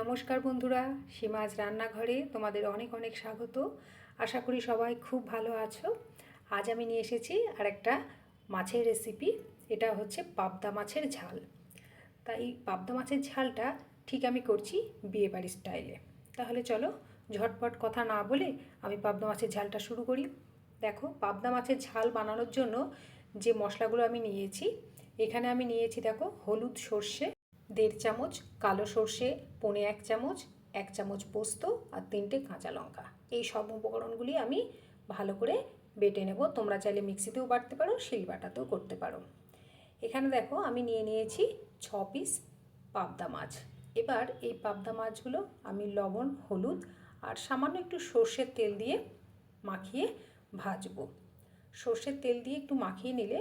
নমস্কার বন্ধুরা সীমাজ রান্নাঘরে তোমাদের অনেক অনেক স্বাগত। আশা করি সবাই খুব ভালো আছো। আজ আমি নিয়ে এসেছি আর একটা মাছের রেসিপি এটা হচ্ছে পাবদা মাছের ঝাল। তাই পাবদা মাছের ঝালটা ঠিক আমি করছি বিয়েবাড়ির স্টাইলে তাহলে চলো ঝটপট কথা না বলে আমি পাবদা মাছের ঝালটা শুরু করি। দেখো, পাবদা মাছের ঝাল বানানোর জন্য যে মশলাগুলো আমি নিয়েছি, এখানে আমি নিয়েছি দেখো হলুদ সর্ষে দেড় চামচ কালো সর্ষে, পনে এক চামচ এক চামচ পোস্ত আর তিনটে কাঁচা লঙ্কা। এই সব উপকরণগুলি আমি ভালো করে বেটে নেব। তোমরা চাইলে মিক্সিতেও বাটতে পারো, শিল বাটাতেও করতে পারো। এখানে দেখো, আমি নিয়ে নিয়েছি ছ পিস পাবদা মাছ। এবার এই পাবদা মাছগুলো আমি লবণ, হলুদ আর সামান্য একটু সর্ষের তেল দিয়ে মাখিয়ে ভাজবো। সর্ষের তেল দিয়ে একটু মাখিয়ে নিলে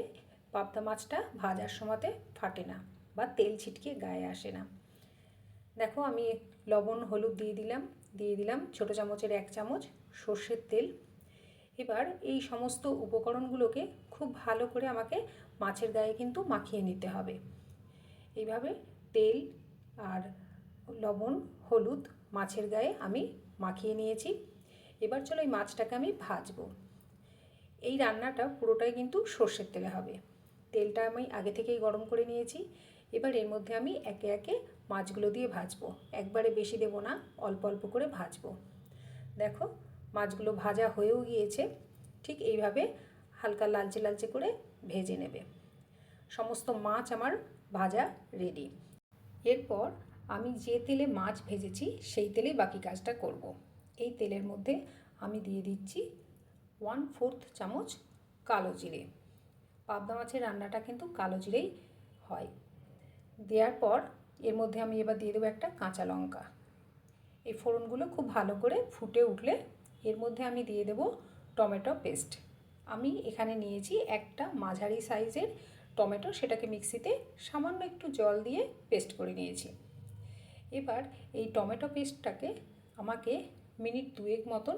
পাবদা মাছটা ভাজার সময়তে ফাটে না। বা তেল ছিটকে গায়ে আসে না। দেখো আমি লবণ, হলুদ দিয়ে দিলাম দিয়ে দিলাম ছোটো চামচের এক চামচ সর্ষের তেল। এবার এই সমস্ত উপকরণগুলোকে খুব ভালো করে আমাকে মাছের গায়ে কিন্তু মাখিয়ে নিতে হবে। এইভাবে তেল আর লবণ, হলুদ মাছের গায়ে আমি মাখিয়ে নিয়েছি। এবার চলো এই মাছটাকে আমি ভাজবো। এই রান্নাটা পুরোটাই কিন্তু সর্ষের তেলে হবে। তেলটা আমি আগে থেকেই গরম করে নিয়েছি। এবার এর মধ্যে আমি একে একে মাছগুলো দিয়ে ভাজবো। একবারে বেশি দেবো না, অল্প অল্প করে ভাজবো। দেখো, মাছগুলো ভাজা হয়েও গিয়েছে। ঠিক এইভাবে হালকা লালচে লালচে করে ভেজে নেবে। সমস্ত মাছ আমার ভাজা রেডি এরপর আমি যে তেলে মাছ ভেজেছি, সেই তেলেই বাকি কাজটা করব। এই তেলের মধ্যে আমি দিয়ে দিচ্ছি ওয়ান ফোর্থ চামচ কালো জিরে। পাবদা মাছের রান্নাটা কিন্তু কালো জিরেই হয়। দেওয়ার পর এর মধ্যে আমি এবার দিয়ে দেবো একটা কাঁচা লঙ্কা। এই ফোড়নগুলো খুব ভালো করে ফুটে উঠলে এর মধ্যে আমি দিয়ে দেবো টমেটো পেস্ট। আমি এখানে নিয়েছি একটা মাঝারি সাইজের টমেটো, সেটাকে মিক্সিতে সামান্য একটু জল দিয়ে পেস্ট করে নিয়েছি। এবার এই টমেটো পেস্টটাকে আমাকে মিনিট দুয়েক মতন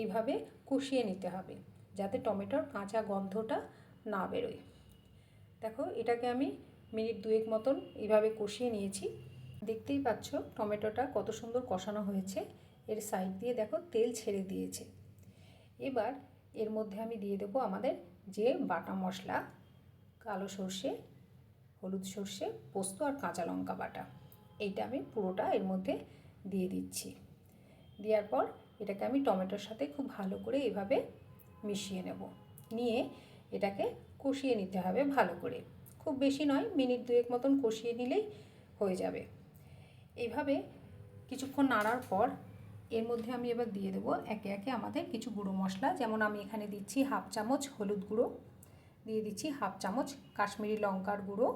এইভাবে কষিয়ে নিতে হবে, যাতে টমেটোর কাঁচা গন্ধটা না বেরোয়। দেখো, এটাকে আমি মিনিট দুয়েক মতন এইভাবে কষিয়ে নিয়েছি। দেখতেই পাচ্ছ টমেটোটা কত সুন্দর কষানো হয়েছে। এর সাইড দিয়ে দেখো তেল ছেড়ে দিয়েছে। এবার এর মধ্যে আমি দিয়ে দেবো আমাদের যে বাটা মশলা, কালো সর্ষে, হলুদ সর্ষে, পোস্ত আর কাঁচা লঙ্কা বাটা। এইটা আমি পুরোটা এর মধ্যে দিয়ে দিচ্ছি। দেওয়ার পর এটাকে আমি টমেটোর সাথে খুব ভালো করে এভাবে মিশিয়ে নেব। নিয়ে এটাকে কষিয়ে নিতে হবে ভালো করে। খুব বেশি নয়, মিনিট দুয়েক মতন কষিয়ে নিলেই হয়ে যাবে। এইভাবে কিছুক্ষণ নাড়ার পর এর মধ্যে আমি এবার দিয়ে দেবো একে একে আমাদের কিছু গুঁড়ো মশলা। যেমন আমি এখানে দিচ্ছি হাফ চামচ হলুদ গুঁড়ো, দিয়ে দিচ্ছি হাফ চামচ কাশ্মীরি লঙ্কার গুঁড়ো।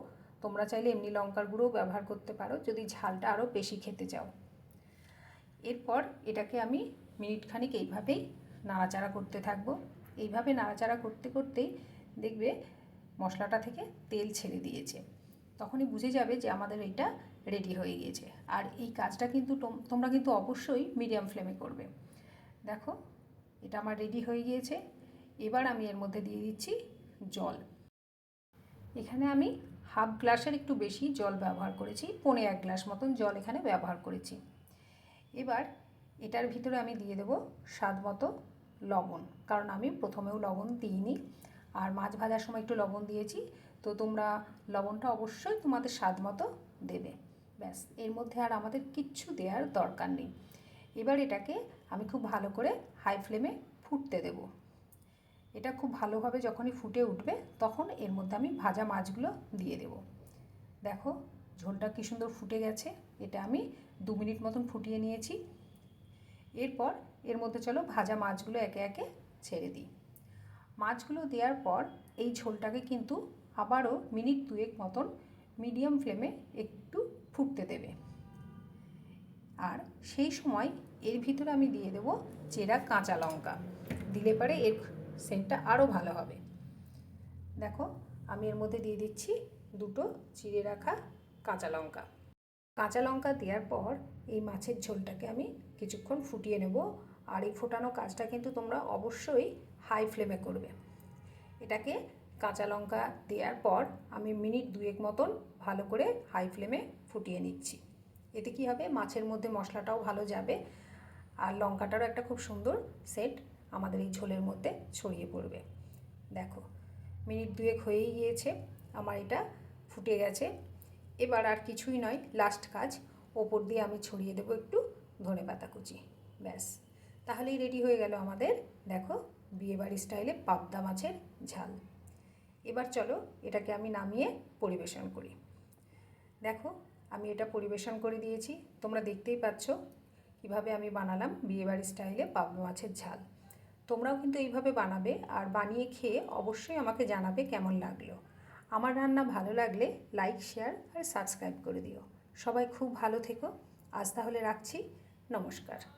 তোমরা চাইলে এমনি লঙ্কার গুঁড়ো ব্যবহার করতে পারো, যদি ঝালটা আরও বেশি খেতে চাও। এরপর এটাকে আমি মিনিট খানিক এইভাবেই নাড়াচাড়া করতে থাকব। এইভাবে নাড়াচাড়া করতে করতেই দেখবে মশলাটা থেকে তেল ছেড়ে দিয়েছে। তখনই বুঝে যাবে যে আমাদের এটা রেডি হয়ে গিয়েছে। আর এই কাজটা কিন্তু তোমরা কিন্তু অবশ্যই মিডিয়াম ফ্লেমে করবে। দেখো, এটা আমার রেডি হয়ে গিয়েছে। এবার আমি এর মধ্যে দিয়ে দিচ্ছি জল। এখানে আমি হাফ গ্লাসের একটু বেশি জল ব্যবহার করেছি, পনে এক গ্লাস মতন জল এখানে ব্যবহার করেছি। এবার এটার ভিতরে আমি দিয়ে দেবো স্বাদ মতো লবণ, কারণ আমি প্রথমেও লবণ দিইনি। আর মাছ ভাজার সময় একটু লবণ দিয়েছি। তো তোমরা লবণটা অবশ্যই তোমাদের স্বাদ মতো দেবে। ব্যাস, এর মধ্যে আর আমাদের কিচ্ছু দেওয়ার দরকার নেই। এবার এটাকে আমি খুব ভালো করে হাই ফ্লেমে ফুটতে দেব। এটা খুব ভালোভাবে যখনই ফুটে উঠবে, তখন এর মধ্যে আমি ভাজা মাছগুলো দিয়ে দেব। দেখো, ঝোলটা কী সুন্দর ফুটে গেছে। এটা আমি দু মিনিট মতন ফুটিয়ে নিয়েছি। এরপর এর মধ্যে চলো ভাজা মাছগুলো একে একে ছেড়ে দিই। মাছগুলো দেওয়ার পর এই ঝোলটাকে কিন্তু আবারও মিনিট দুয়েক মতন মিডিয়াম ফ্লেমে একটু ফুটতে দেবে। আর সেই সময় এর ভিতরে আমি দিয়ে দেবো চেরা কাঁচা লঙ্কা। দিলে পরে এর সেন্টটা আরও ভালো হবে। দেখো, আমি এর মধ্যে দিয়ে দিচ্ছি দুটো চিড়ে রাখা কাঁচা লঙ্কা। কাঁচা লঙ্কা দেওয়ার পর এই মাছের ঝোলটাকে আমি কিছুক্ষণ ফুটিয়ে নেব। আর এই ফোটানো কাজটা কিন্তু তোমরা অবশ্যই হাই ফ্লেমে করবে। এটাকে কাঁচা লঙ্কা দেওয়ার পর আমি মিনিট দুয়েক মতন ভালো করে হাই ফ্লেমে ফুটিয়ে নিচ্ছি। এতে কি হবে? মাছের মধ্যে মশলাটাও ভালো যাবে আর লঙ্কাটারও একটা খুব সুন্দর সেট আমাদের এই ঝোলের মধ্যে ছড়িয়ে পড়বে। দেখো, মিনিট দুয়েক হয়েই গিয়েছে, আমার এটা ফুটে গেছে। এবার আর কিছুই নয় লাস্ট কাজ, ওপর দিয়ে আমি ছড়িয়ে দেবো একটু ধনে পাতা কুচি। ব্যাস, তাহলেই রেডি হয়ে গেল আমাদের, দেখো বিয়েবাড়ি স্টাইলে পাবদা মাছের ঝাল। এবার চলো এটাকে আমি নামিয়ে পরিবেশন করি। দেখো, আমি এটা পরিবেশন করে দিয়েছি। তোমরা দেখতেই পাচ্ছ কীভাবে আমি বানালাম বিয়েবাড়ি স্টাইলে পাবদা মাছের ঝাল। তোমরাও কিন্তু এইভাবে বানাবে আর বানিয়ে খেয়ে অবশ্যই আমাকে জানাবে কেমন লাগল। আমার রান্না ভালো লাগলে লাইক, শেয়ার আর সাবস্ক্রাইব করে দিও। সবাই খুব ভালো থেকো। আজ তাহলে রাখছি। নমস্কার।